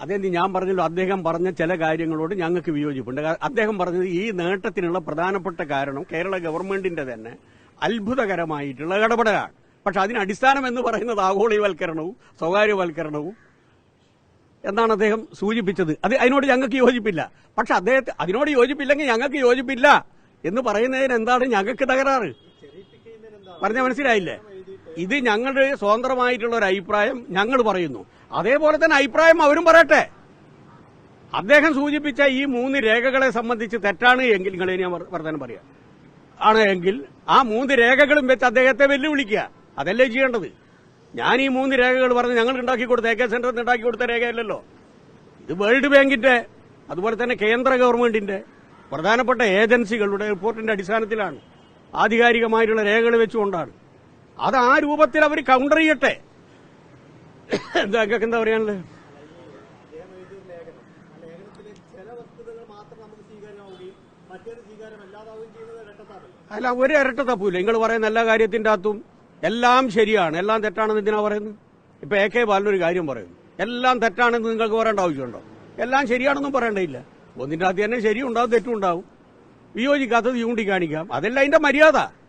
അതെന്ത് ഞാൻ പറഞ്ഞല്ലോ അദ്ദേഹം പറഞ്ഞ ചില കാര്യങ്ങളോട് ഞങ്ങൾക്ക് വിയോജിപ്പുണ്ട്. അദ്ദേഹം പറഞ്ഞത് ഈ നേട്ടത്തിനുള്ള പ്രധാനപ്പെട്ട കാരണം കേരള ഗവൺമെന്റിന്റെ തന്നെ അത്ഭുതകരമായിട്ടുള്ള ഇടപെടലാണ്. പക്ഷെ അതിന് അടിസ്ഥാനം എന്ന് പറയുന്നത് ആഗോളീവൽക്കരണവും സ്വകാര്യവൽക്കരണവും എന്നാണ് അദ്ദേഹം സൂചിപ്പിച്ചത്. അത് അതിനോട് ഞങ്ങൾക്ക് യോജിപ്പില്ല. പക്ഷെ അദ്ദേഹത്തെ അതിനോട് യോജിപ്പില്ലെങ്കിൽ ഞങ്ങൾക്ക് യോജിപ്പില്ല എന്ന് പറയുന്നതിന് എന്താണ് ഞങ്ങൾക്ക് തകരാറ്? പറഞ്ഞ മനസ്സിലായില്ലേ? ഇത് ഞങ്ങളുടെ സ്വതന്ത്രമായിട്ടുള്ള ഒരു അഭിപ്രായം ഞങ്ങൾ പറയുന്നു. അതേപോലെ തന്നെ അഭിപ്രായം അവരും പറയട്ടെ. അദ്ദേഹം സൂചിപ്പിച്ച ഈ മൂന്ന് രേഖകളെ സംബന്ധിച്ച് തെറ്റാണ് എങ്കിൽ നിങ്ങളെ ഞാൻ വർദ്ധനം പറയാം. ആണ് എങ്കിൽ ആ മൂന്ന് രേഖകളും വെച്ച് അദ്ദേഹത്തെ വെല്ലുവിളിക്കുക. അതല്ലേ ചെയ്യേണ്ടത്? ഞാൻ ഈ മൂന്ന് രേഖകൾ പറഞ്ഞ് ഞങ്ങൾ ഉണ്ടാക്കി കൊടുത്ത എ കെ സെന്ററിൽ ഉണ്ടാക്കി കൊടുത്ത രേഖയല്ലല്ലോ. ഇത് വേൾഡ് ബാങ്കിന്റെ അതുപോലെ തന്നെ കേന്ദ്ര ഗവൺമെന്റിന്റെ പ്രധാനപ്പെട്ട ഏജൻസികളുടെ റിപ്പോർട്ടിന്റെ അടിസ്ഥാനത്തിലാണ് ആധികാരികമായിട്ടുള്ള രേഖകൾ വെച്ചുകൊണ്ടാണ്. അത് ആ രൂപത്തിൽ അവർ കൗണ്ടർ ചെയ്യട്ടെ. എന്താ എന്താ പറയാനുള്ളത്? അല്ല ഒരു ഇരട്ട തപ്പൂല. നിങ്ങൾ പറയുന്ന എല്ലാ കാര്യത്തിന്റെ അകത്തും എല്ലാം ശരിയാണ്. എല്ലാം തെറ്റാണെന്ന് എന്തിനാ പറയുന്നത്? ഇപ്പൊ എ കെ ബാലൻ ഒരു കാര്യം പറയുന്നു. എല്ലാം തെറ്റാണെന്ന് നിങ്ങൾക്ക് പറയേണ്ട ആവശ്യമുണ്ടോ? എല്ലാം ശരിയാണെന്നും പറയേണ്ടയില്ല ഒന്നിന്റെ അകത്ത് തന്നെ ശരിയുണ്ടാവും തെറ്റുണ്ടാവും വിയോജിക്കാത്തത് ചൂണ്ടിക്കാണിക്കാം. അതല്ല അതിന്റെ മര്യാദ.